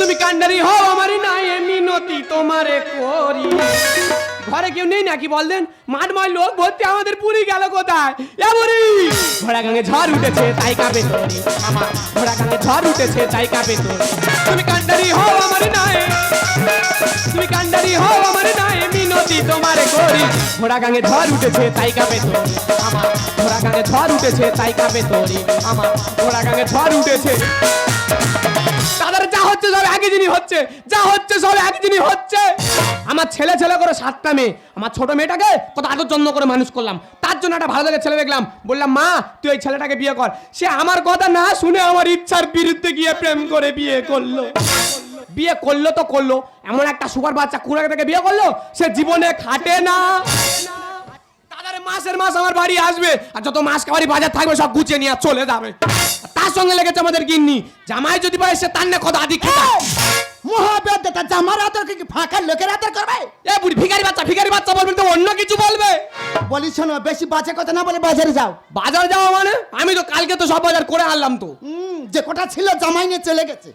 তুমি কান্ডারি হও, আমারই নাই মিনতি তোমারে করি। ঘরে কেউ নেই নাকি বললেন? মাঠ মাঠ লোক ভর্তি, আমাদের পুরী গেল কোথায়? এ বুড়ি ঘোড়া গাঙে ঝড় উঠেছে, তাই কাঁপে তোরি। আমার ঘোড়া গাঙে ঝড় উঠেছে, তাই কাঁপে তোরি। তুমি কান্ডারি হও, আমারই নাই। তুমি কান্ডারি হও, আমারই নাই মিনতি তোমারে করি ঘোড়া গাঙে ঝড় উঠেছে, তাই কাঁপে তোরি। আমার ঘোড়া গাঙে ঝড় উঠেছে, তাই কাঁপে তোরি। আমার ঘোড়া গাঙে ঝড় উঠেছে। তাদের যা হচ্ছে সব একই জিনিস হচ্ছে। যা হচ্ছে সব একই জিনিস হচ্ছে। আমার ছেলে ছেলে করে সাতটা মেয়ে। আমার ছোট মেয়েটাকে কত আদর যত্ন করে মানুষ করলাম। তার জন্য একটা ভালো ছেলে দেখলাম। বললাম, মা, তুই ওই ছেলেটাকে বিয়ে কর। সে আমার কথা না শুনে আমার ইচ্ছার বিরুদ্ধে গিয়ে প্রেম করে বিয়ে করল। বিয়ে করল তো করল। এমন একটা সুগার বাচ্চা কুড়ে থেকে বিয়ে করল, সে জীবনে খাটে না। তাদের মাসের মাস আমার বাড়ি আসবে, আর যত মাস খাবারই বাজার থাকবে, সব গুছিয়ে নিয়ে চলে যাবে। তার সঙ্গে লেগেছে আমাদের গিন্নি। জামাই যদি পায়, সে তার না কথা আদি খেতা মহাবেদ্যতা জামার আদর কি ফাঁকা লোকের আদর করবে? এ বুড়ি ভিখারি বাচ্চা ভিখারি বাচ্চা বলবেন তো অন্য কিছু বলবে? বলি শোনো বেশি বাজে কথা না বলে বাজারে যাও। বাজার যাওয়া মানে? আমি তো কালকে তো সব বাজার করে আনলাম তো। হুম যে কটা ছিল জামাই নিয়ে চলে গেছে।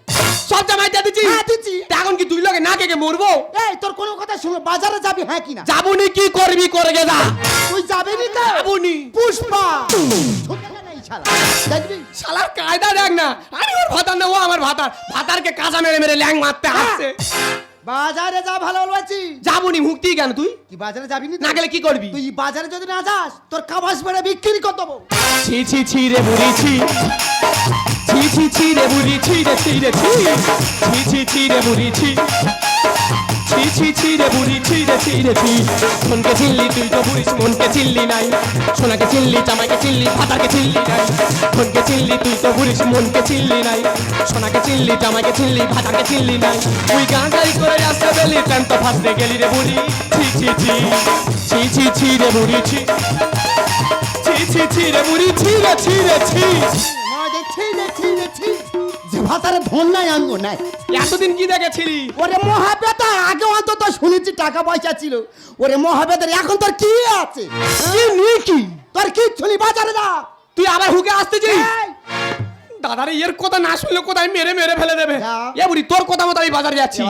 সব জামাই দিয়ে দিচ্ছি? হ্যাঁ, দিচ্ছি। এখন কি দুই লোকে না কেকে মরবো? এই তোর কোনো কথা শুনো বাজারে যাবি হ্যাঁ কিনা যাবুনি কি করবি করে গে যা তুই যাবি নি তো? যাবুনি পুষ্পা! শালা। দেখবি শালার কায়দা দেখ না। আমি ওর ভাতার না ও আমার ভাতার। ভাতারকে কাঁচা মেরে মেরে ল্যাং মারতে আসছে। বাজারে যা ভালো বলছি। যাবুনি মুক্তি কেন তুই? কি বাজারে যাবি না গেলে কি করবি? তুই বাজারে যদি না যাস তোর কাবাস বেড়ে বিক্রি করে দেবো ছি ছি ছি রে বুড়ি ছি। ছি ছি রে বুড়ি ছি রে ছি রে ছি। ছি ছি রে বুড়ি ছি ছি ছি ছি রে বুড়ি, ছি রে ছি রে ছি। মনকে চিনলি তুই তো বুড়িস, মনকে চিনলি নাই। সোনাকে চিনলি জামাইকে চিনলি ভাতাকে চিনলি নাই। মনকে চিনলি তুই তো বুড়িস, মনকে চিনলি নাই। সোনাকে চিনলি জামাইকে চিনলি ভাতাকে চিনলি নাই। তুই গাঁ গাই করে আসতে বেলি তেন তো ফাঁসতে গেলি রে বুড়ি। ছি ছি ছি। ছি ছি ছি রে বুড়ি, ছি। ছি ছি ছি রে বুড়ি, ছি রে ছি রে, ছি। দেখছি দেখছি যে ভাতারে ধন নাই আঙ্গ নাই। এতদিন কি দেখেছিলি? ওরে মহাবেদা আগে অন্তত শুনেছি টাকা পয়সা ছিল। ওরে মহাবেদার এখন তোর কি আছে? কি নিয়ে কি? তোর কি শুনি বাজারে যা। তুই আবার হুকে আসতেছিস? দাদারে এর কথা না শুনলে কোথায় মেরে মেরে ফেলে দেবে। এ বুড়ি তোর কথা মতো আমি বাজারে যাচ্ছি।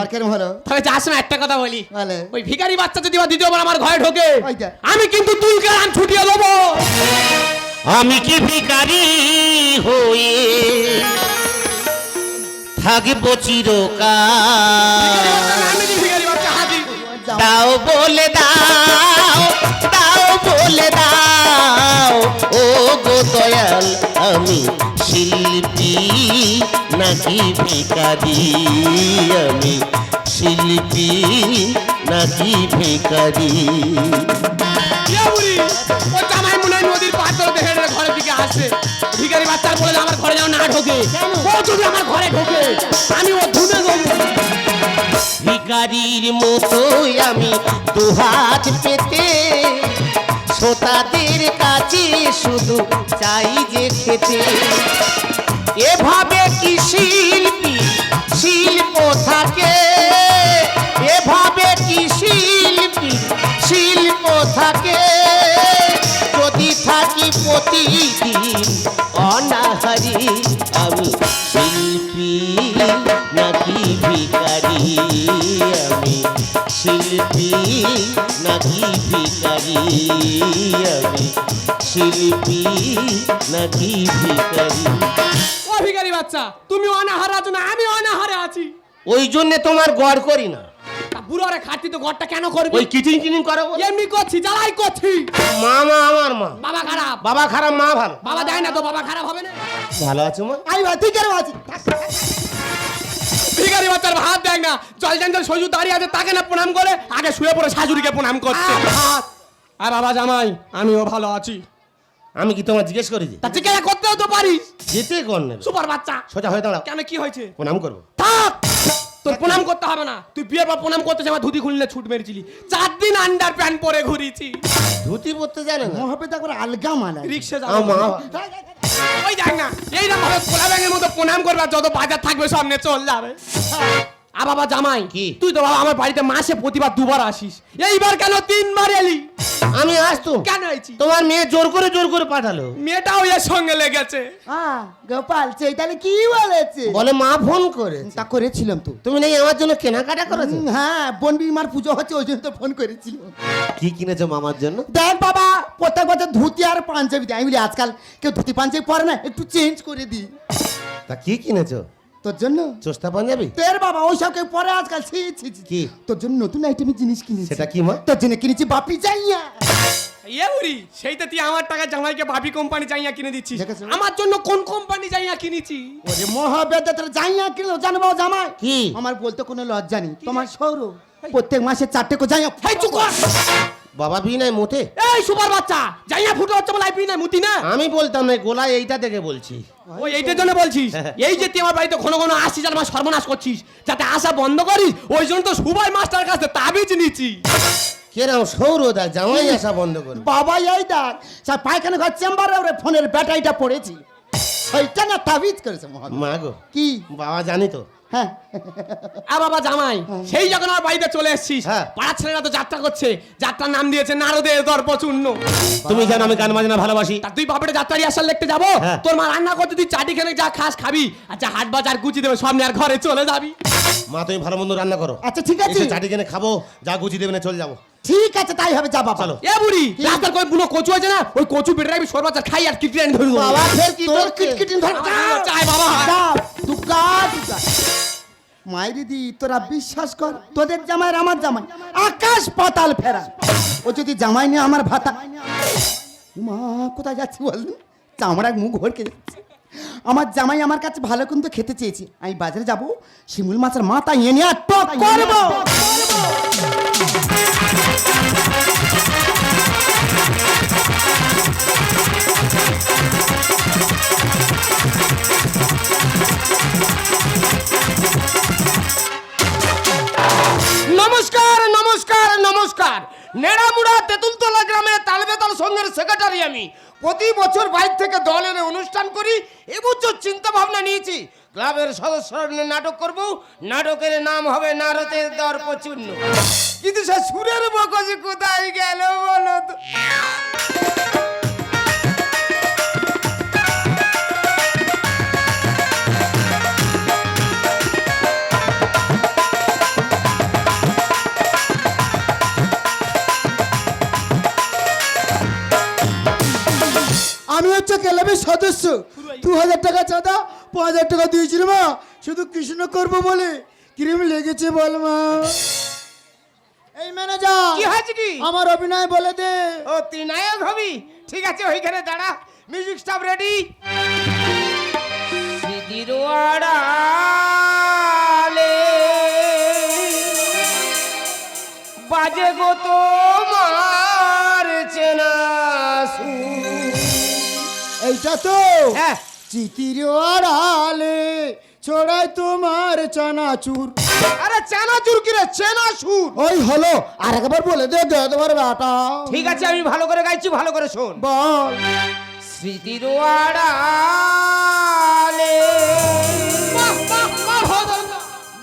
তাহলে যাস না একটা কথা বলি। বলে। ওই ভিখারি বাচ্চা যদি বা দ্বিতীয়বার আমার ঘরে ঢোকে আমি কিন্তু তুলকে আম ছুটিয়ে দেবো। আমি কি ভিখারি হয়ে থাকব চিরকাল। দাও বলে দাও দাও বলে দাও, ও গো দয়াল, আমি শিল্পী, নাকি ভিখারি? আমি শিল্পী, নাকি মনে নদীর ঘরের দিকে আসবে ভিখারি বাচ্চার বলে আমার ঘরে যেন না ঢোকে। ও যদি আমার ঘরে ঢোকে, আমি ও ধুমে ভিকারির মতোই আমি দুহাত পেতে, শ্রোতাদের কাছে শুধু চাই যে খেতে। এভাবে কি শিল্প প্রতিদিন অনাহারি আমি শিল্পী নাকি ভিখারি? আমি শিল্পী নাকি ভিখারি? আমি শিল্পী নাকি ভিখারি? ও বাচ্চা তুমি অনাহারে আছো না আমি অনাহারে আছি। ওই জন্যে তোমার গড় করি না। বুড়ো রে খাটি তো ঘরটা কেন করবি? ওই কিচিং কিচিং করো। এমনি করছি জ্বালাই করছি। মা মা আমার মা বাবা খারাপ মা ভালো। বাবা দেয় না তো বাবা খারাপ হবে না। ভালো আছে মা? আই ভাই তুই কেরম আছি। ভিখারি বাচ্চার ভাত দেয় না। জল জঞ্জল সজু দাঁড়িয়ে আছে তাকে না প্রণাম করে আগে শুয়ে পড়ে শাশুড়িকে প্রণাম করছে। ভাত। আর বাবা জামাই আমিও ভালো আছি। আমি কি তোমার জিজ্ঞেস করি যে? তা জিজ্ঞাসা করতেও তো পারিস। যেতে কর নেবে? সুপার বাচ্চা। সোজা হয়ে দাঁড়াও। কেন কি হয়েছে? প্রণাম করব। থাক। তোর প্রণাম করতে হবে না। তুই বিয়ের পর প্রণাম করতে আমার ধুতি খুললে ছুট মেরেছিলি। চার দিন আন্ডার প্যান্ট পরে ঘুরেছি। ধুতি পরতে জানে না। হবে করে আলগা মালা রিক্সা যাও মা ওই দেখ না এইরকম ভাবে কোলা ব্যাঙের মতো প্রণাম করবে যত বাজার থাকবে সামনে চল যাবে। আ বাবা জামাই কি? তুই তো বাবা আমার বাড়িতে মাসে প্রতিবার দুবার আসিস। এইবার কেন তিনবার এলি? আমি আসতো। কেন হয়েছি তোমার মেয়ে জোর করে জোর করে পাঠালো। মেয়েটাও এর সঙ্গে লেগেছে। হ্যাঁ গোপাল সেই তাহলে কি বলেছে? বলে মা ফোন করে তা করেছিলাম তো। তুমি নাকি আমার জন্য কেনাকাটা করেছ? হ্যাঁ বোন বিমার পুজো হচ্ছে ওই জন্য তো ফোন করেছিল। কি কিনেছো মামার জন্য? দেখ বাবা প্রত্যেক বছর ধুতি আর পাঞ্জাবি দেয়। আমি বলি আজকাল কেউ ধুতি পাঞ্জাবি পরে না একটু চেঞ্জ করে দিই। তা কি কিনেছো? তোর জন্য চোস্তা পাঞ্জাবি তোর বাবা ওইসব কেউ পরে আজকাল ছি ছি ছি। কি? তোর জন্য নতুন আইটেমের জিনিস কিনেছি সেটা কি মা তোর জন্য কিনেছি বাপি যাইয়া এ উরি সেইটা তুই আমার টাকা জামাইকে ভাবি কোম্পানি চাইয়া কিনে দিচ্ছিস? আমার জন্য কোন কোম্পানি চাইয়া কিনেছি ওরে মহাবেদে তোর যাইয়া কিনলো জানব জামাই কি? আমার বলতে কোনো লজ্জা নেই তোমার সৌর প্রত্যেক মাসে চারটে করে যাইয়া এই চুপ কর। বাবা বি নাই মোটে? এই সুপার বাচ্চা যাইয়া ফুটো হচ্ছে বলে আইপি না মুতি না। আমি বলতাম না গোলায় এইটা দেখে বলছি। ওই এইটার জন্য বলছিস? এই যে তুই আমার বাড়িতে ঘন ঘন আসছিস আর আমার সর্বনাশ করছিস যাতে আসা বন্ধ করিস ওই জন্য তো সুবাই মাস্টার কাছে তাবিজ নিচ্ছি। কেরাম সৌর দেখ জামাই আসা বন্ধ করবে বাবা এই দেখ সব পায়খানা ঘর চেম্বারে ওরে ফোনের ব্যাটারিটা পড়েছি। সেইটা না তাবিজ করেছে মহান। মা গো কি? বাবা জানি তো। হ্যাঁ। বাবা জামাই সেই যখন আমার বাড়িতে চলে এসেছিস হ্যাঁ। পাড়ার ছেলেরা তো যাত্রা করছে যাত্রার নাম দিয়েছে নারদের দর্পচূর্ণ। তুমি জানো আমি গান বাজনা ভালোবাসি? তা তুই বাপের যাত্রা রিহার্সাল দেখতে যাব? হ্যাঁ। তোর মা রান্না করতে তুই চাটি খেলে যা খাস খাবি আচ্ছা হাট বাজার গুচি দেবে সামনে আর ঘরে চলে যাবি। মা তুমি ভালো মন্দ রান্না করো। আচ্ছা ঠিক আছে। চাটি কিনে খাব যা গুচি দেবে না চলে যাব। ঠিক আছে তাই হবে যা বাবা। এ বুড়ি রাস্তার কই বুনো কচু আছে না? ওই কচু বেটে রাখবি সর বাচ্চা খাই আর কিটকিট ধরে দেবো। বাবা ফের কি তোর? কিটকিটিন ধর চাই বাবা। দুগা দুগা। মাইরি দি তোরা বিশ্বাস কর তোদের জামাই আমার জামাই আকাশ পাতাল ফেরা। ও যদি জামাই নিয়ে আমার ভাতা। মা কোথায় যাচ্ছি বল চামড়া মুখ ভরকে যাচ্ছে। আমার জামাই আমার কাছে ভালো কিন্তু খেতে চেয়েছি। আমি বাজারে যাব শিমুল মাছের মাথা এনে আর টক করব। নমস্কার নমস্কার নমস্কার। নেড়ামুড়া তেঁতুলতলা গ্রামে তালবেতাল সঙ্গের সেক্রেটারি আমি। প্রতি বছর বাইর থেকে দল এনে অনুষ্ঠান করি এবছর চিন্তা ভাবনা নিয়েছি। ক্লাবের সদস্যরা নাটক করব, নাটকের নাম হবে নারদের দর্পচূর্ণ কিন্তু সে সুরের বকজি কোথায় গেল বলো তো? সদস্য। দু হাজার টাকা চাঁদা পাঁচ হাজার টাকা দিয়েছিল মা। শুধু কৃষ্ণ করব বলে ক্রিম লেগেছে বল মা। এই ম্যানেজার কি হয়েছে কি? আমার অভিনয় বলে দে। ও তুই নায়ক হবি? ঠিক আছে ওইখানে দাঁড়া। মিউজিক স্টাফ রেডি বাজে গো তোমার এইটা তো হ্যাঁ। চিতির আড়ালে ছড়াই তোমার চানাচুর। আরে চানাচুর কি রে চেনা সুর ওই হলো আর একবার বলে দে দে তোমার বেটা ঠিক আছে আমি ভালো করে গাইছি ভালো করে শোন। বল। স্মৃতির আড়ালে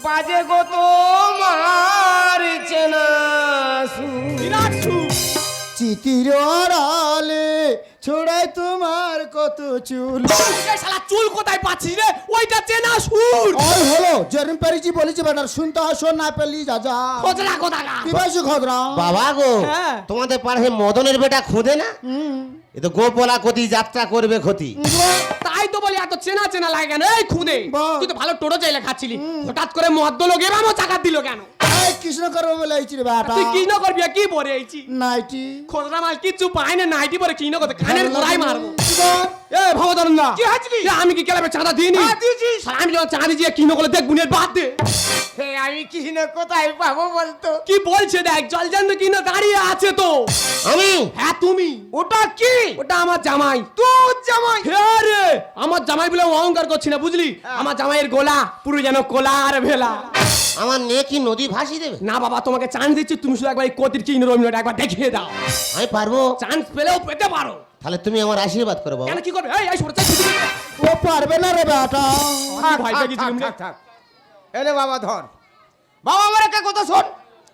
বাজে গো তোমার চেনা সুর। বিরাট চিতির আড়ালে ছড়াই তোমার কত চুল। শালা চুল কোথায় পাচ্ছিস রে? ওইটা চেনা সুর। ওই হলো যেরম পেরেছি বলেছি বেটার শুনতে আসো না পেলি যা যা। খোঁজরা কোথাকা কি বেশি খদরা বাবা গো হ্যাঁ। তোমাদের পাড়ে মদনের বেটা খোদে না? এ তো গোপলা ক্ষতি যাত্রা করবে ক্ষতি। তাই তো বলি এত চেনা চেনা লাগে কেন? এই খুদে তুই তো ভালো টোটো চাইলে খাচ্ছিলি। হঠাৎ করে মদ্য লোক এরামও চাকা দিল কেন? এই কৃষ্ণ করব বলে এইছি রে বেটা। তুই কি করবি কি পরে নাইটি। খোদরা মাল কিচ্ছু পাই না নাইটি পরে কি না করতে। গোড়াই মারবো। কর? এ দা কি হয়েছে কি? আমি কি ক্লাবে চাঁদা দিইনি? হ্যাঁ, দিয়েছিস। শালা, আমি যখন চাঁদা দিয়ে কি না করলে দেখ গুনের বাদ দে। হে আমি কি না কোথায় পাবো বলতো? কি বলছে দেখ জল জান কি না দাঁড়িয়ে আছে তো। আমি? হ্যাঁ তুমি। ওটা কি? ওটা আমার জামাই। তোর জামাই? হ্যাঁ রে আমার জামাই বলে অহংকার করছি না বুঝলি? আমার জামাইয়ের গোলা পুরো যেন কোলা আর ভেলা। আমার মেয়ে কি নদী ভাসি দেবে? না বাবা তোমাকে চান্স দিচ্ছি তুমি শুধু একবার এই কোতির কি রমিনটা একবার দেখিয়ে দাও। আমি পারব। চান্স পেলেও পেতে পারো। তাহলে তুমি আমার আশীর্বাদ করো বাবা। কেন কি করবে? এই এই সরে চাই কিছু ও পারবে না রে বেটা। ভাই থাক, থাক, থাক। এলে বাবা ধর। বাবা আমার একটা কথা শোন।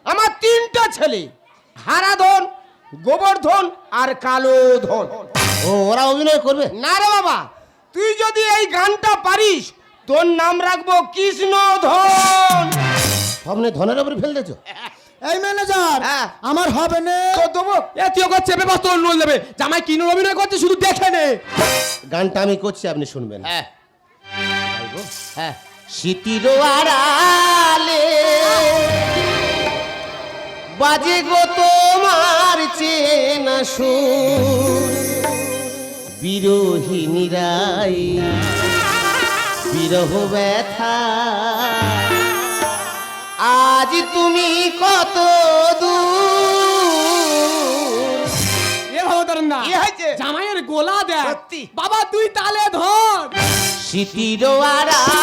আমার তিনটা ছেলে হারাধন গোবর্ধন আর কালো ধন ও ওরা অভিনয় করবে? না রে বাবা তুই যদি এই গানটা পারিস তোর নাম রাখব কৃষ্ণ ধন সামনে ধনের উপরে ফেল দিয়েছ? এই ম্যানেজার হ্যাঁ। আমার হবে না। তো দেবো। এ তুই ওকে চেপে বস তোর নোল দেবে। জামাই কিনো অভিনয় করছে শুধু দেখে নে। গানটা আমি করছি আপনি শুনবেন। হ্যাঁ। হ্যাঁ। স্মৃতির আড়ালে বাজে গো তোমার চেনা সুর। বিরোহিনীরাই বিরহ ব্যথা আজ তুমি কত? জামাইয়ের গোলা দেখ। বাবা তুই তালে ধর। স্মৃতির আড়ালে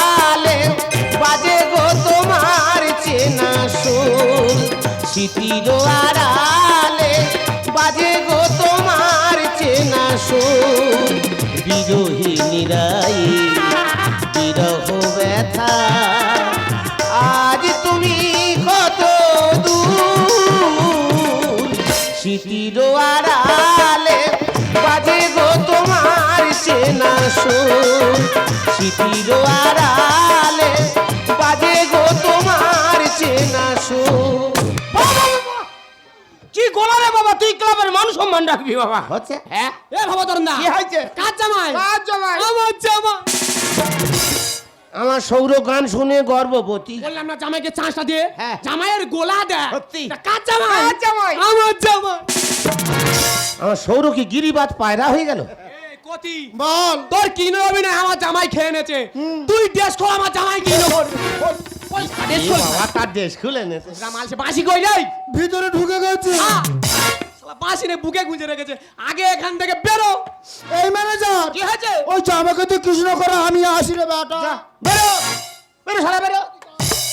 স্মৃতির আড়ালে বাজে গো তোমার চেনা সুর। স্মৃতির আড়ালে বাজে গো তোমার সুর। কি গোলা রে বাবা তুই ক্লাবের মান সম্মান রাখবি বাবা। হচ্ছে? হ্যাঁ? এ ভবতারণ না। কি হয়েছে? কার জামাই? কার জামাই? আমার জামাই। আমার সৌর গান শুনে গর্ববতী বললাম না জামাইকে চাঁচটা দিয়ে হ্যাঁ। জামাইয়ের গোলা দেয় কার জামাই? জামাই? আমার জামাই। আমার সৌর কি গিরিবাদ পায়রা হয়ে গেল। এই কতি বল। তোর কিনো অভিনয়? আমার জামাই খেয়ে নেছে তুই দেশ কর আমার জামাই কিনো করবে দেশ এ বাবা তার দেশ খুলে নেছে মালসে বাঁশি কই যাই ভিতরে ঢুকে গেছে। বাঁশি নে বুকে গুঁজে রেখেছে। আগে এখান থেকে বেরো। এই ম্যানেজার কি হয়েছে? ওই জামাকে তো কৃষ্ণ করে আমি আসি রে বেটা। বেরো। বেরো সারা বেরো।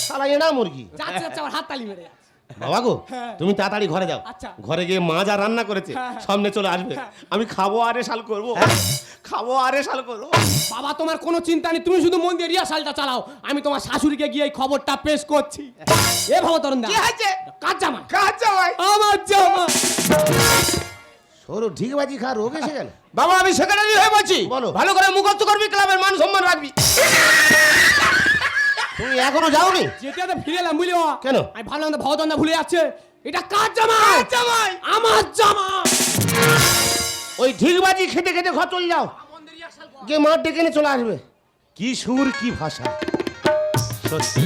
সারা এনা মুরগি। যাচ্ছে যাচ্ছে আমার হাত তালি মেরে যাচ্ছে। বাবা গো হ্যাঁ। তুমি তাড়াতাড়ি ঘরে যাও। আচ্ছা। ঘরে গিয়ে মা যা রান্না করেছে হ্যাঁ। সামনে চলে আসবে। আমি খাব আরে শাল করব। খাব আরে শাল করব। বাবা তোমার কোনো চিন্তা নেই তুমি শুধু মন দিয়ে রিহার্সালটা চালাও। আমি তোমার শাশুড়িকে গিয়ে এই খবরটা পেশ করছি। এ ভাবো তরুণ দা কি হয়েছে? কার জামাই? আমার জামাই। সরু ঠিক বাজি খা রোগ এসে গেল। বাবা আমি সেক্রেটারি হয়ে বলছি বলো। ভালো করে মুখস্থ করবি ক্লাবের মান সম্মান রাখবি। তুমি এখনও যাওনি? যেতে যেতে ফিরে এলাম বুঝলি বাবা? কেন? আমি ভাবলাম না ভবতন্দা ভুলে যাচ্ছে। এটা কার জামাই? জামাই? আমার জামাই। ওই ঠিক বাজি খেতে খেতে ঘর চলে যাও। গিয়ে মাঠ ডেকে নিয়ে চলে আসবে। কি সুর কি ভাষা। সত্যি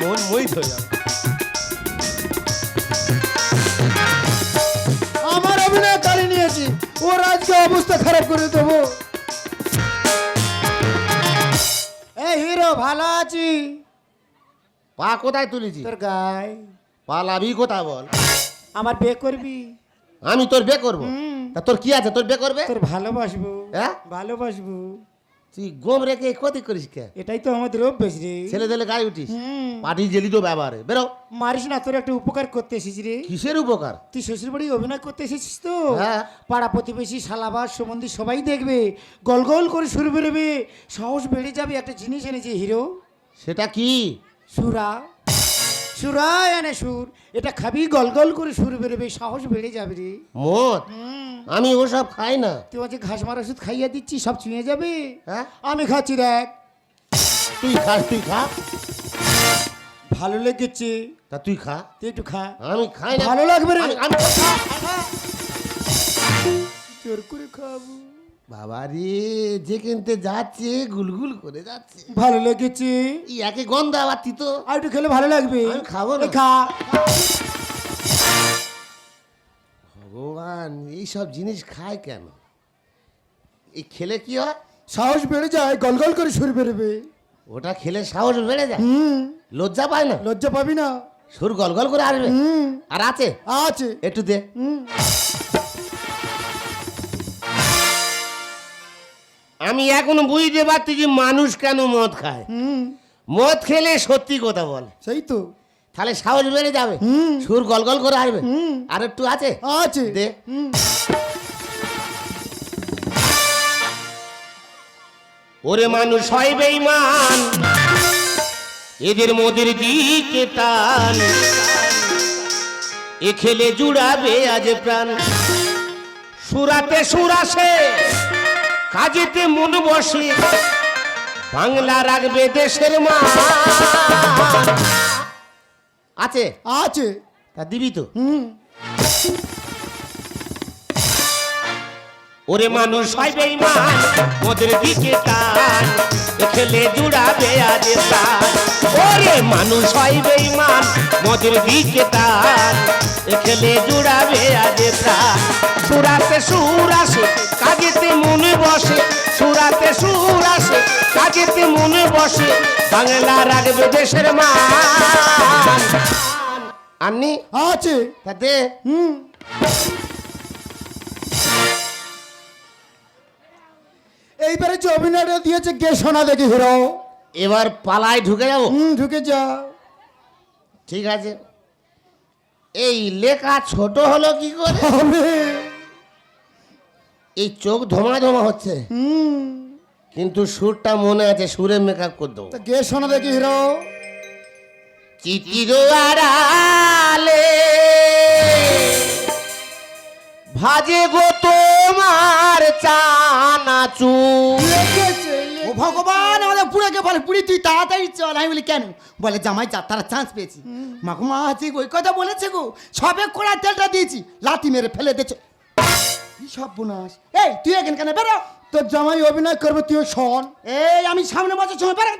মন মই হয়ে যাবে। আমার অভিনয় কালি নিয়েছি। ওর আজকে অবস্থা খারাপ করে দেবো। এই হিরো ভালো আছি। পা কোথায় তুলেছি তোর গায়ে। পা লাভি কোথায় বল? আমার বে করবি? আমি তোর বে করব? তা তোর কি আছে? তোর বে করবে? তোর ভালোবাসবো। হ্যাঁ? ভালোবাসবো। তুই গোম রেখে ক্ষতি করিস কে? এটাই তো আমাদের অভ্যেস রে। ছেলে দিলে গায়ে উঠিস। পাটি জেলি তো ব্যবহারে বেরো। মারিস না তোর একটা উপকার করতে এসেছি রে। কিসের উপকার? তুই শ্বশুর বাড়ি অভিনয় করতে এসেছিস তো? হ্যাঁ। পাড়া প্রতিবেশী শালাবাস সম্বন্ধী সবাই দেখবে। গল গল করে শুরু বেরোবে। সাহস বেড়ে যাবে একটা জিনিস এনেছে হিরো। সেটা কি? সুরা। সুরা এনে সুর। এটা খাবি গল গল করে সুর বেরোবে সাহস বেড়ে যাবে রে। মদ আমি ওসব খাই না। তুই আজকে ঘাস মারা ওষুধ খাইয়ে দিচ্ছি সব চুঁয়ে যাবে? হ্যাঁ? আমি খাচ্ছি দেখ। তুই খাস তুই খা। ভালো লেগেছে। তা তুই খা। তুই একটু খা। আমি খাই না। ভালো লাগবে রে। আমি-। জোর করে খাব। বাবা রে যে কিনতে যাচ্ছে গুলগুল করে যাচ্ছে। ভালো লেগেছে। একে গন্ধ আবার তিতো আর একটু খেলে ভালো লাগবে। খাব না। এ খা। ভগবান এইসব জিনিস খায় কেন? এই খেলে কি হয়? সাহস বেড়ে যায় গল গল করে সুর বেরোবে। ওটা খেলে সাহস বেড়ে যায়? হুম। লজ্জা পায় না? লজ্জা পাবি না। সুর গল গল করে আসবে? হুম। আর আছে? আছে। একটু দে। হুম। আমি এখন বুঝতে পারছি যে মানুষ কেন মদ খায়। মদ খেলে সত্যি কথা বল। সেই তো। তাহলে সাহস বেড়ে যাবে। সুর গল গল করে আসবে। আর একটু আছে? আছে। দে। ওরে মানুষ হয় বেইমান এদের মোদের দিকে টান। এ খেলে জুড়াবে আজ প্রাণ। সুরাতে সুরাসে কাজেতে মন বসে বাংলা রাখবে দেশের মা। আছে? আছে। তা দিবি তো? ওরে মানুষ হয় বেইমান ওদের দিকে এ খেলে জুড়াবে আজ প্রাণ ওরে মানুষ হয় বেঈমান মোদের দিকে এ খেলে জুড়াবে আজ প্রাণ সুরাতে সুর আসে কাজেতে মনে বসে। সুরাতে সুর আসে কাজেতে মনে বসে। বাংলা রাখবে দেশের মান। আননি আছে। তাতে হুম। এইবারে যে অভিনয়টা দিয়েছে কে শোনা দেখি হিরো? এবার পালায় ঢুকে যাব? হুম ঢুকে যা। ঠিক আছে। এই লেখা ছোট হলো কি করে? এই চোখ ধমা ধমা হচ্ছে। হুম। কিন্তু সুরটা মনে আছে সুরে মেকআপ করে দেবো। কে শোনা দেখি হিরো? চিতির আড়ালে। ভাজে গো তোমার চানাচু। ও ভগবান আমাদের পুরাকে বলে পুরি তুই তাড়াতাড়ি চল। আমি বলি কেন? বলে জামাই যা তারা চান্স পেয়েছি। মাকু মা আছে ওই কথা বলেছে গো সবে কোড়া তেলটা দিয়েছি লাথি মেরে ফেলে দিয়েছে। কি সব বোনাস এই তুই এখানে কেন বেরো? তোর জামাই অভিনয় করবে তুই শোন। এই আমি সামনে বছর সময় বেরো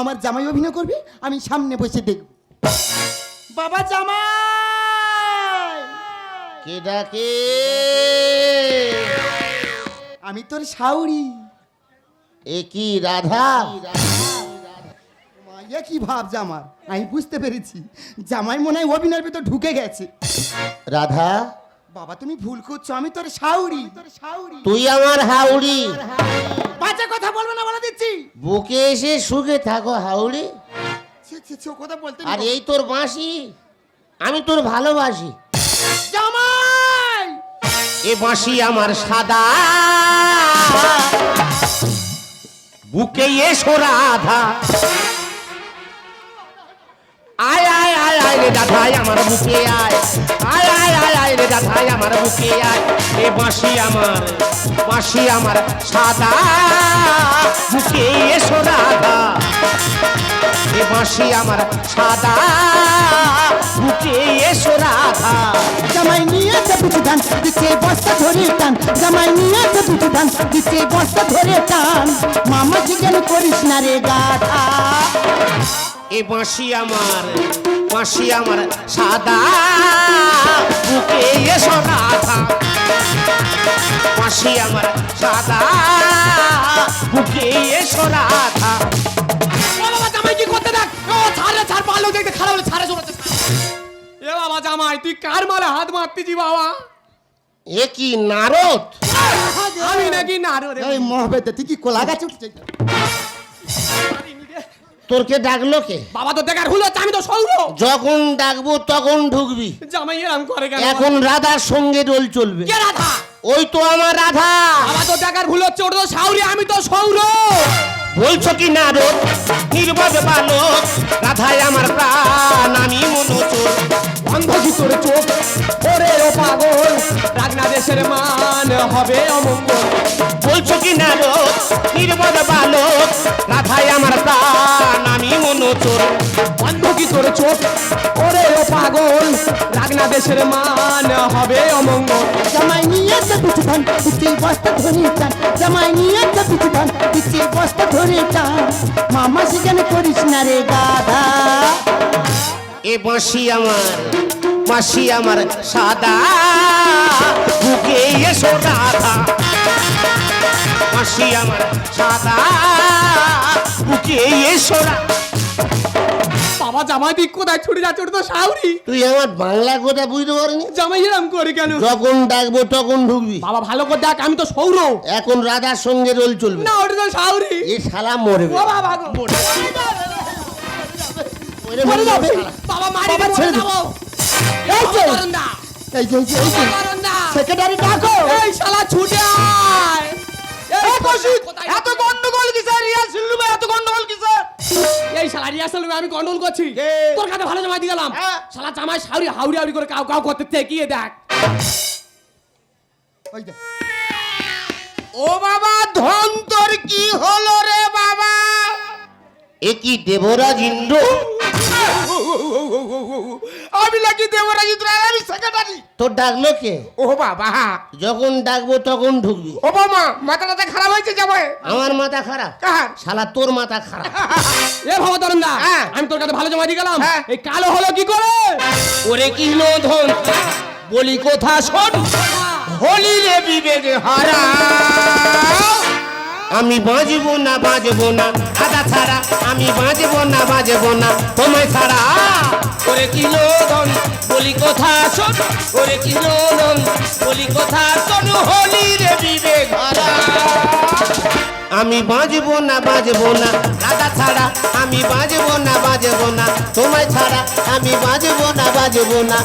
আমার জামাই অভিনয় করবি আমি সামনে বসে দেখব। বাবা জামাই! কে ডাকে। আমি তোর শাউরি। এ কি রাধা? এ কি ভাব জামার? আমি বুঝতে পেরেছি। জামাই মনে হয় অভিনয়ের ভিতর ঢুকে গেছে। রাধা? বাবা তুমি ভুল করছ। আমি তোর সাউরি তুই আমার হাউড়ি। বাজে কথা বলব না বলে দিচ্ছি। বুকে এসে সুখে থাকো হাউড়ি। ও কথা বলতে আর এই তোর বাঁশি। আমি তোর ভালোবাসি। জামাই! এ বাঁশি আমার সাদা। বুকে এসো রাধা। আয় আয় আয় আয় রে দাদাই আমার বুকে আয়। আয় আয় আয় আয় রে দাদাই আমার বুকে আয়। এ বাঁশি আমার বাঁশি আমার সাদা। বুকে এসো রাধা। এ বাঁশি আমার সাদা বুকে এসো রাধা। জামাই নিয়ে বুঝি ধান দিচ্ছে বস্তা ধরে টান। জামাই নিয়ে বুঝি ধান দিচ্ছে বস্তা ধরে টান। মামা জিজ্ঞান করিস না রে গাধা। এ বাঁশি আমার বাঁশি আমার সাদা বুকে এসো রাধা। বাঁশি আমার সাদা বুকে এসো রাধা। জামাই কি করতে দেখ। ও ছাড়ে ছাড় পারলেও দেখতে খারাপ হলে ছাড়ে চলেছে এ বাবা জামাই তুই কার মালে হাত মারতেছি বাবা? এ কি নারদ? আমি নাকি না রে এই মহাবেদ তুই কি কোলা গাছ উঠছে তোর কে ডাকলো কে? বাবা তো দেখার হলো আমি তো সৌর যখন ডাকবো তখন ঢুকবি। জামাই এরম করে কেন? এখন রাধার সঙ্গে দোল চলবে। কে রাধা? ওই তো আমার রাধা। বাবা তো দেখার ভুল হচ্ছে ওটা তো সাউরি আমি তো সৌর বলছো কি নারদ নির্বোধ বালক, রাধায় আমার প্রাণ, আমি মনোচোর অন্ধ কি তোর চোখ ওরে ও পাগল, রাগনা দেশের মান হবে অমঙ্গল। বলছো কি না নারদ নির্বোধ বালক, রাধায় আমার প্রাণ, আমি মনোচোর অন্ধ কি তোর চোখ ওরে ও পাগল, রাগনা দেশের মান হবে অমঙ্গল। জামাই নিয়ে বুঝি ধান দিচ্ছে বস্তা ধরে জামাই নিয়ে বুঝি ধান দিচ্ছে বস্তা ধরে টান মামা সেখানে করিস না রে গাধা এ বাঁশি আমার বাঁশি আমার সাদা। বুকে এসো দাদা বাঁশি আমার সাদা। বুকে এসো বাবা জামাই দিক কোথায়? ছুটে যাচ্ছে ওটা তো সাউরি। তুই আমার বাংলা কথা বুঝতে পারিনি জামাই এরম করে কেন? যখন ডাকবো তখন ঢুকবি। বাবা ভালো করে দেখ আমি তো সৌর। এখন রাধার সঙ্গে রোল চলবে। না ওটা তো সাউরি। এ শালা মরবে। ও বাবা গো মরে যাবে। বাবা মারি বাবা ছেড়ে দে। যাব। এই যে। এই যে এই যে সেক্রেটারি ডাকো। এই শালা ছুটে আয়। এত গন্ডগোল কিসের? রিয়াল সিল্লুমে এত গন্ডগোল কিসের? এই শালা রিহার্সাল আমি কন্ট্রোল করছি। তোর কাছে ভালো জামাই দিয়ে গেলাম হ্যাঁ। শালা জামাই সাউরি হাউরি হাউরি করে কাউ কাউ করতে দেখ। দেখ। ও বাবা ধন তোর কি হলো রে বাবা? এ কি দেবরাজ ইন্দ্র? আমি নাকি দেবরাজ আমি সেক্রেটারি তোর ডাকলো কে? ও বাবা। যখন ডাকবো তখন ঢুকবি। ও বাবা মাথাটা খারাপ হয়েছে জামাই আমার মাথা খারাপ। কার? শালা তোর মাথা খারাপ। এ ভবতরণ দা হ্যাঁ। আমি তোর কাছে ভালো জামাই দিয়ে গেলাম। হ্যাঁ। এই কালো হলো কি করে? ওরে কি ধন বলি কোথা শোন। হোলি রে বিবেক হারা। আমি বাঁচবো না বাঁচবো না। আদা ছাড়া আমি বাঁচবো না বাঁচবো না। তোমায় ছাড়া ওরে কি ধন বলি কোথা শোন ওরে কি ধন বলি কোথা শোন, হোলি রে বিবেক আমি বাঁচবো না বাঁচবো না। দাদা ছাড়া আমি বাঁচবো না বাঁচবো না। তোমায় ছাড়া আমি বাঁচবো না বাঁচবো না।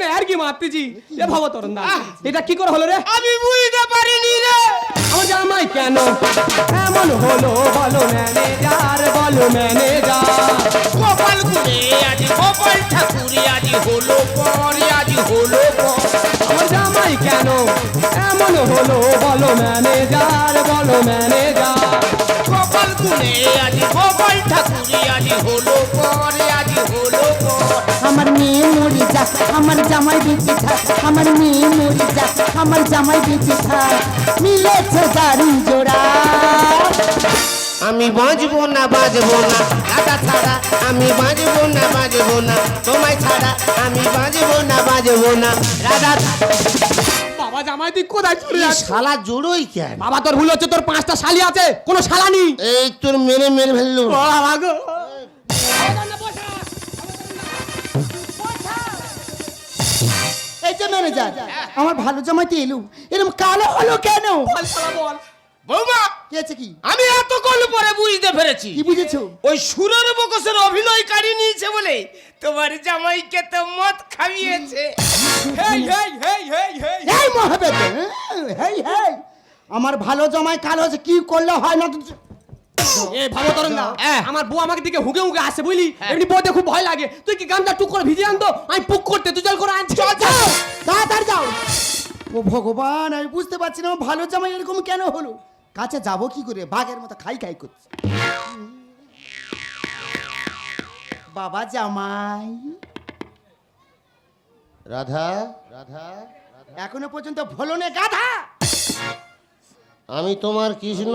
না আর কি মারতেছি এ ভবতরণ দা এটা কি করে হলো রে? আমি বুঝতে পারিনি রে! আমার জামাই কেন এমন হলো? বলো ম্যানেজার বলো ম্যানেজার। গোপাল গুনে আজ গোপাল ঠাকুরে আজ হলো পরে আজ হলো পর। আমার জামাই কেন এমন হলো? বলো ম্যানেজার বলো ম্যানেজার। গোপাল গুনে আজ গোপাল ঠাকুরে আজ হলো পরে আজ হলো আমার মেয়ে মরে যাক আমার জামাই বেঁচে থাক আমার মেয়ে মরে যাক আমার জামাই বেঁচে থাক। মিলেছে দারুণ জোড়া। আমি বাঁচবো না বাঁচবো না দাদা ছাড়া আমি বাঁচবো না বাঁচবো না তোমায় ছাড়া আমি বাঁচবো না বাঁচবো না রাধা বাবা জামাই তুই কোথায়? চলে যাচ্ছিস শালা জোড়োই কেন? বাবা তোর ভুল হচ্ছে তোর পাঁচটা শালি আছে কোনো শালা নেই। এই তোর মেরে মেরে ফেলল। বাবা গো। এই যে ম্যানেজার আমার ভালো জামাইতে এলু। এরকম কালো হলো কেন? বল শালা বল। বৌমা কি আছে কি? আমি এতক্ষণ পরে বুঝতে পেরেছি। কি বুঝেছ? ওই সুরের বকসের অভিনয় কারি নিয়েছে বলে তোমার জামাইকে তো মদ খাইয়েছে। হেই হেই হেই হেই হেই। এই মহাবেদ হেই হেই আমার ভালো জামাই কালো যে কি করলে হয় না এ ভাবতরণ না। হ্যাঁ। আমার বউ আমাকে দিকে হুকে হুকে আসে বুঝলি? এমনি বউতে খুব ভয় লাগে। তুই কি গামটা টুক করে ভিজে আনতো? আমি পুক করতে তুই জল করে আনছি চল যাও। তাড়াতাড়ি যাও। ও ভগবান আমি বুঝতে পারছি না ভালো জামাই এরকম কেন হলো? কাছে যাব কি করে? বাঘের মতো খাই খাই করছে। বাবা জামাই। রাধা রাধা এখনও পর্যন্ত ভোলনে গাধা। আমি তোমার কৃষ্ণ।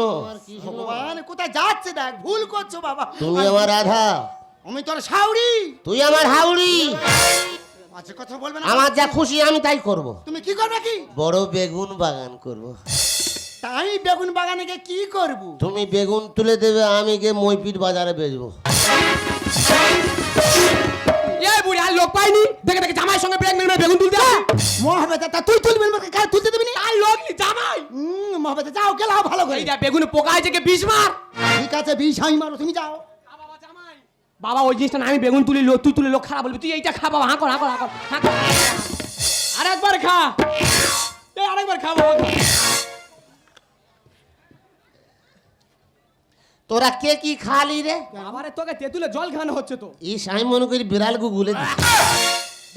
ভগবান কোথায় যাচ্ছে দেখ? ভুল করছ বাবা। তুমি আমার রাধা। আমি তোর সাউরি তুই আমার হাউড়ি। আচ্ছা কথা বলবে না। আমার যা খুশি আমি তাই করব। তুমি কি করবে কি? বড় বেগুন বাগান করব। তাই বেগুন বাগানে গিয়ে কি করব? তুমি বেগুন তুলে দেবে আমি গিয়ে মইপিট বাজারে বেচবো। আর লোক পাইনি? দেখে দেখে জামাইয়ের সঙ্গে মেরে মেরে বেগুন তুলতে আসি। মহাবেদা তা তুই তুলবি না কার তুলতে দেবি না? আর লোক নি? জামাই! হুম মহাবেদা যাও গেলাও ভালো করে। এই দেখ বেগুনে পোকা হয়েছে কে? বিষ মার। ঠিক আছে বিষ আমি মারো তুমি যাও। বাবা জামাই বাবা ওই জিনিসটা না আমি বেগুন তুলি লোক তুই তুলে লোক খারাপ বলবি। তুই এইটা খা বাবা হাঁকর হাঁকর হাঁকর হাঁকর আরেকবার খা। এই আরেকবার খা বাবা। তোরা কে কি খালি রে? আবারে তোকে তেঁতুলে জল খাওয়ানো হচ্ছে তো। ইস আমি মনে করি বিড়ালকে গুলে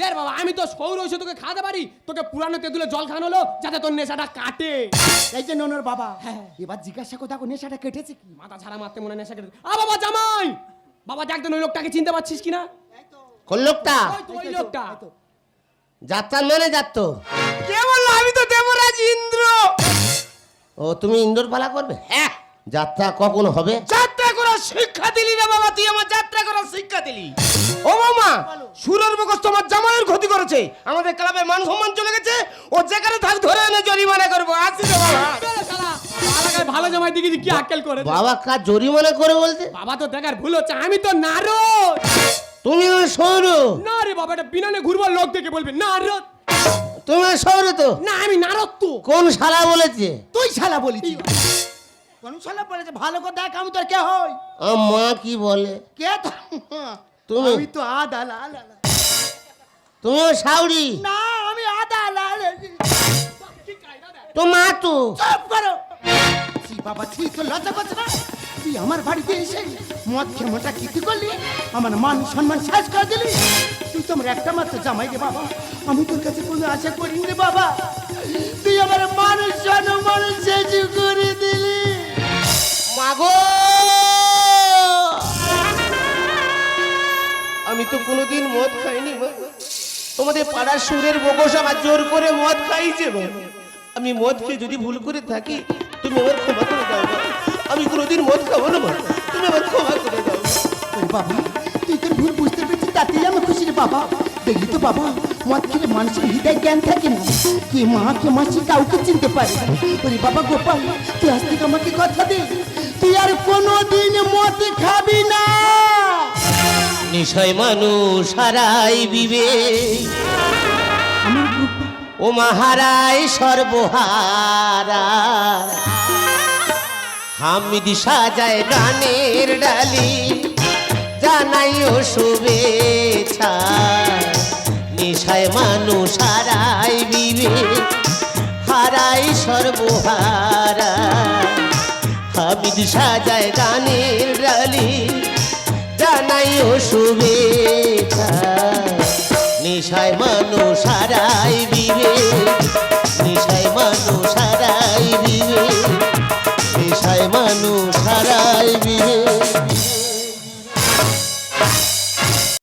দেখ বাবা আমি তো সৌর হয়েছে তোকে খাওয়াতে পারি। তোকে পুরানো তেঁতুলে জল খাওয়ানো হলো যাতে তোর নেশাটা কাটে। এই যে ননর বাবা হ্যাঁ এবার জিজ্ঞাসা করতে নেশাটা কেটেছে কি? মাথা ছাড়া মারতে মনে নেশা কেটে আ বাবা জামাই! বাবা দেখ তো ওই লোকটাকে চিনতে পারছিস কিনা? কোন লোকটা? ওই তো ওই লোকটা। যাত্রার মানে যাত্র। কে বলল? আমি তো দেবরাজ ইন্দ্র। ও তুমি ইন্দোর পালা করবে? হ্যাঁ। যাত্রা কখন হবে? যাত্রা করার শিক্ষা দিলি না বাবা তুই আমার যাত্রা করার শিক্ষা দিলি। ও মামা সুরের বকস তোমার জামাইয়ের ক্ষতি করেছে। আমাদের ক্লাবে মান সম্মান চলে গেছে। ও যেখানে থাক ধরে এনে জরিমানা করব। আসি রে বাবা। ভালো জামাই দিকে কি আক্কেল করে। বাবা কাজ জরিমানা করে বলতে বাবা তো দেখার ভুল হচ্ছে আমি তো নারদ। তুমি আমার সৌর না রে বাবা এটা বিনানে ঘুরবার লোক দেখে বলবে নারদ। তুমি আমার সৌর তো? না আমি নারদ তো। কোন শালা বলেছে? তুই শালা বলিস কোন শালা বলেছে ভালো করে দেখ আমি তোর কে হই? আমার মা কি বলে? কে তো তুমি? আমি তো আদা লাল। তুমি আমার সাউরি না আমি আদা লাল। তো মা তো? চুপ করো। ছি বাবা ছি তো লজ্জা করছে না? তুই আমার বাড়িতে এসে মদ মোটা কীর্তি করলি আমার মান সম্মান শেষ করে দিলি। তুই তো আমার একটা মাত্র জামাই রে বাবা। আমি তোর কাছে কোনো আশা করিনি রে বাবা। তুই আমার মানুষ সম্মান শেষ করে দিলি। মাগো আমি তো কোনোদিন মদ খাইনি তোমাদের পাড়ার সুরের বকস আমার জোর করে মদ খাইছে আমি মদ খেয়ে যদি ভুল করে থাকি, তুমি আমার ক্ষমা করে দাও আমি কোনোদিন মদ খাব না তুমি আমার ক্ষমা করে দাও বাবা, তুই তোর ভুল বুঝতে পেরেছিস, তাতেই আমি খুশি রে বাবা। দেখলি তো বাবা মদ খেলে মানুষের হৃদয় জ্ঞান থাকে না কে মা কে মাসি কাউকে চিনতে পারে ওরে বাবা গোপাল তুই আজ থেকে আমাকে কথা দে তুই আর কোনোদিন মদ খাবি না নিশয় মানুষ হারাই বিবেক ও মাহারায় সর্বহারা হামিদ সাজায় গানের ডালি জানাই ও শুভেচ্ছা নিশায় মানুষ হারাই বিবেক, হারাই সর্বহারা। হামিদ সাজায় গানের ডালি জানাই ও শুভেচ্ছা। নিশায় মানুষ হারাই বিবেক, নিশায় মানুষ হারাই বিবেক, নিশায় মানুষ হারাই বিবেক।